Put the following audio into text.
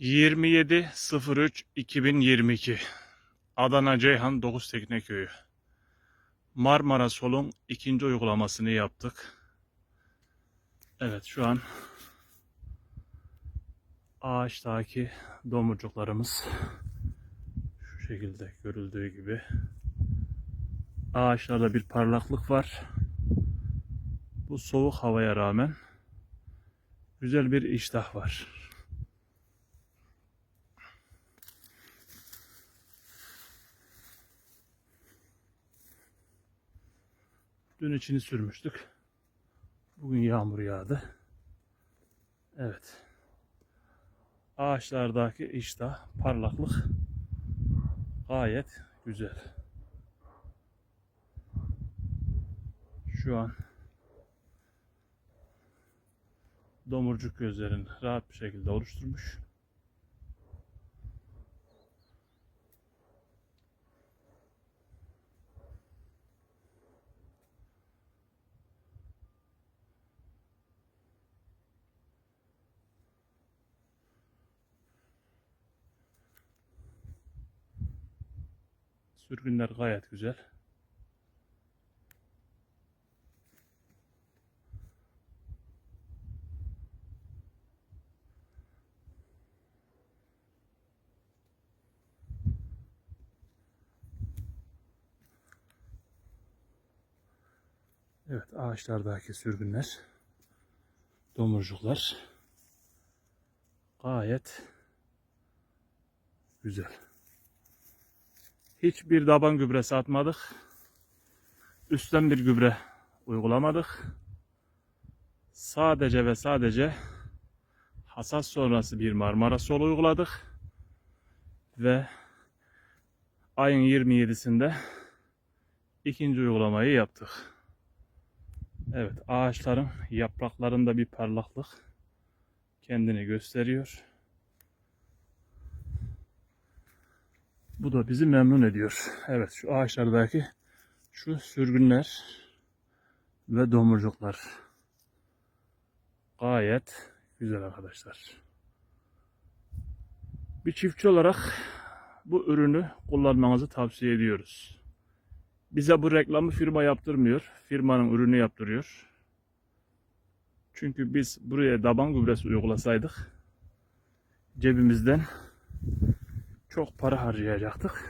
27.03.2022 Adana Ceyhan Dokuz Tekne Köyü Marmara Sol'un ikinci uygulamasını yaptık. Evet şu an ağaçtaki domurcuklarımız şu şekilde görüldüğü gibi ağaçlarda bir parlaklık var. Bu soğuk havaya rağmen güzel bir iştah var. Dün içini sürmüştük. Bugün yağmur yağdı. Evet. Ağaçlardaki iştah, parlaklık gayet güzel. Şu an domurcuk gözlerini rahat bir şekilde oluşturmuş. Sürgünler gayet güzel. Evet ağaçlardaki sürgünler, domurcuklar gayet güzel. Hiçbir daban gübresi atmadık. Üstten bir gübre uygulamadık. Sadece ve sadece hasat sonrası bir Marmara Sol uyguladık. Ve ayın 27'sinde ikinci uygulamayı yaptık. Evet ağaçların yapraklarında bir parlaklık kendini gösteriyor. Bu da bizi memnun ediyor. Evet şu ağaçlardaki şu sürgünler ve domurcuklar gayet güzel arkadaşlar. Bir çiftçi olarak bu ürünü kullanmanızı tavsiye ediyoruz. Bize bu reklamı firma yaptırmıyor. Firmanın ürünü yaptırıyor. Çünkü biz buraya daban gübresi uygulasaydık cebimizden çok para harcayacaktık.